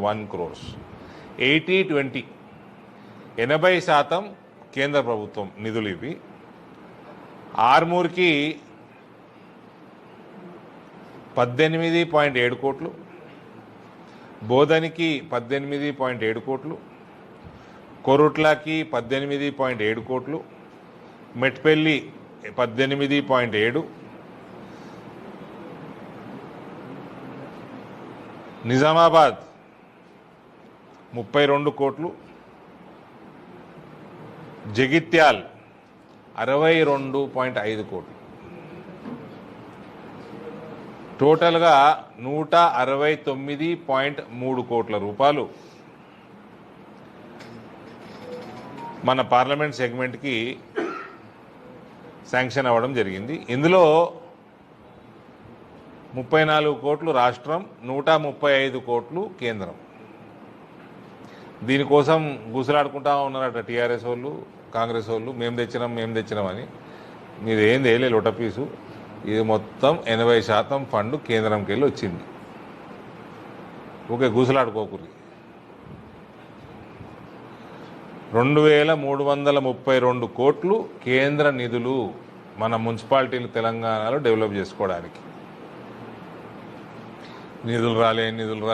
One crores eighty twenty ఎనభై శాతం కేంద్ర ప్రభుత్వం నిధులు ఇవి. ఆర్మూర్కి పద్దెనిమిది పాయింట్ ఏడు కోట్లు. బోధనికి పద్దెనిమిది పాయింట్ ఏడు కోట్లు. కొరుట్లకి పద్దెనిమిది పాయింట్ ఏడు కోట్లు. మెట్పెల్లి పద్దెనిమిది పాయింట్ ఏడు. నిజామాబాద్ ముప్పై రెండు కోట్లు. జగిత్యాల్ అరవై రెండు పాయింట్ ఐదు కోట్లు. టోటల్గా నూట అరవై తొమ్మిది పాయింట్ మూడు కోట్ల రూపాయలు. మన పార్లమెంట్ సెగ్మెంట్కి శాంక్షన్ అవ్వడం జరిగింది. ఇందులో ముప్పై నాలుగు కోట్లు రాష్ట్రం నూట ముప్పై ఐదు కోట్లు కేంద్రం. దీనికోసం గుసలాడుకుంటా ఉన్నారట టీఆర్ఎస్ వాళ్ళు కాంగ్రెస్ వాళ్ళు. మేము తెచ్చినాం మేము తెచ్చినామని మీరు ఏం తేలే లొటపీసు ఇది మొత్తం ఎనభై శాతం ఫండ్ కేంద్రంకి వెళ్ళి వచ్చింది. ఓకే గుసలాడుకోకూరి రెండు వేల మూడు వందల ముప్పై రెండు కోట్లు కేంద్ర నిధులు మన మున్సిపాలిటీలు తెలంగాణలో డెవలప్ చేసుకోవడానికి. నిధులు రాలే నిధులు రాలే.